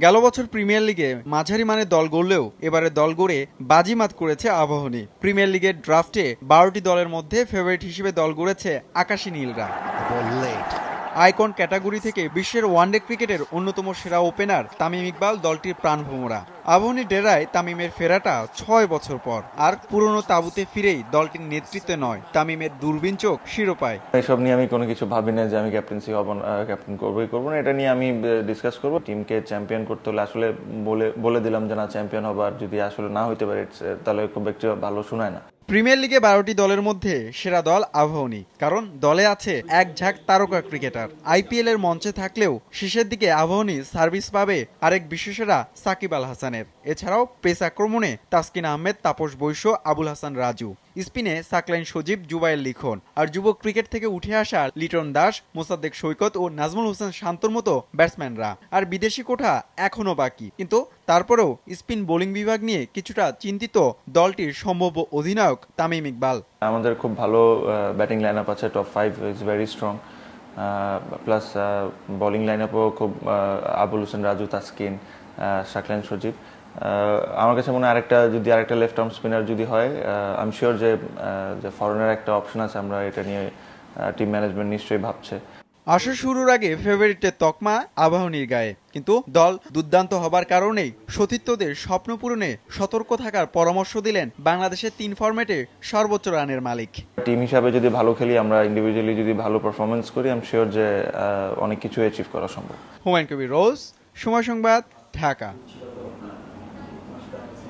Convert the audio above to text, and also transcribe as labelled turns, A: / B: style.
A: গেল বছর প্রিমিয়ার লিগে মাঝারি মানে দল গড়লেও এবারে দল গড়ে বাজিমাত করেছে আবাহনী প্রিমিয়ার লিগের ড্রাফটে বারোটি দলের মধ্যে ফেভারিট হিসেবে দল গড়েছে আকাশী নীলরা. আইকন ক্যাটাগরি থেকে বিশ্বের ওয়ানডে ক্রিকেটের অন্যতম সেরা ওপেনার তামিম ইকবাল দলটির প্রাণভোমরা আবাহনী ডেরায় তামিমের ফেরাটা ছয় বছর পর। আর পুরনো তাবুতে ফিরেই দলটির নেতৃত্বে নয়, তামিমের দূরবীন চোখ শিরোপায়।
B: এসব নিয়ে আমি কোনো কিছু ভাবি না যে আমি ক্যাপ্টেন্সি হব ক্যাপ্টেন করবোই করব না, এটা নিয়ে আমি ডিসকাস করব। টিমকে চ্যাম্পিয়ন করতে হলে আসলে বলে বলে দিলাম যে না চ্যাম্পিয়ন হবার যদি আসলে না হইতে পারে তাহলে খুব একটু ভালো শোনায় না।
A: প্রিমিয়ার লিগে বারোটি দলের মধ্যে সেরা দল আবাহনী, কারণ দলে আছে এক ঝাঁক তারকা ক্রিকেটার। আইপিএল এর মঞ্চে থাকলেও শেষের দিকে আবাহনী সার্ভিস পাবে আরেক বিশেষেরা সাকিব আল হাসানের। এছাড়াও পেস আক্রমণে তাসকিন আহমেদ, তাপস বৈশ্য, আবুল হাসান রাজু। স্পিনে সাকলাইন সজীব জুবাইল লিখন। আর যুব ক্রিকেট থেকে উঠে আসা লিটন দাস, মোসাদ্দেক সৈকত ও নাজমুল হোসেন শান্তর মতো ব্যাটসম্যানরা। আর বিদেশি কোঠা এখনও বাকি। কিন্তু তারপরেও স্পিন বোলিং বিভাগ নিয়ে কিছুটা চিন্তিত দলটির সম্ভাব্য অধিনায়ক তামিম ইকবাল।
B: আমাদের খুব ভালো ব্যাটিং লাইন আপ আছে top five is very strong plus bowling line আপও খুব আবুল হোসেন, রাজু তাসকিন শাকলেন সজীব। আমার কাছে মনে হয় আরেকটা যদি আরেকটা লেফট আর্ম স্পিনার যদি হয় আই এম শিওর যে যে ফরেনের একটা অপশন আছে আমরা এটা নিয়ে টিম ম্যানেজমেন্ট নিশ্চয়ই ভাবছে।
A: আসর শুরুর আগে ফেভারিটের তকমা আবাহনীর গায়ে। কিন্তু দল দুর্দান্ত হবার কারণেই সতীর্থদের স্বপ্ন পূরণে সতর্ক থাকার পরামর্শ দিলেন বাংলাদেশের তিন ফরম্যাটে সর্বোচ্চ রানের মালিক।
B: টিম হিসাবে যদি ভালো খেলি আমরা ইন্ডিভিজুয়ালি যদি ভালো পারফরমেন্স করি আই এম শিওর যে অনেক কিছু অ্যাচিভ করা সম্ভব।
A: হুমায়ুন কবির রোজ সময় সংবাদ ঢাকা।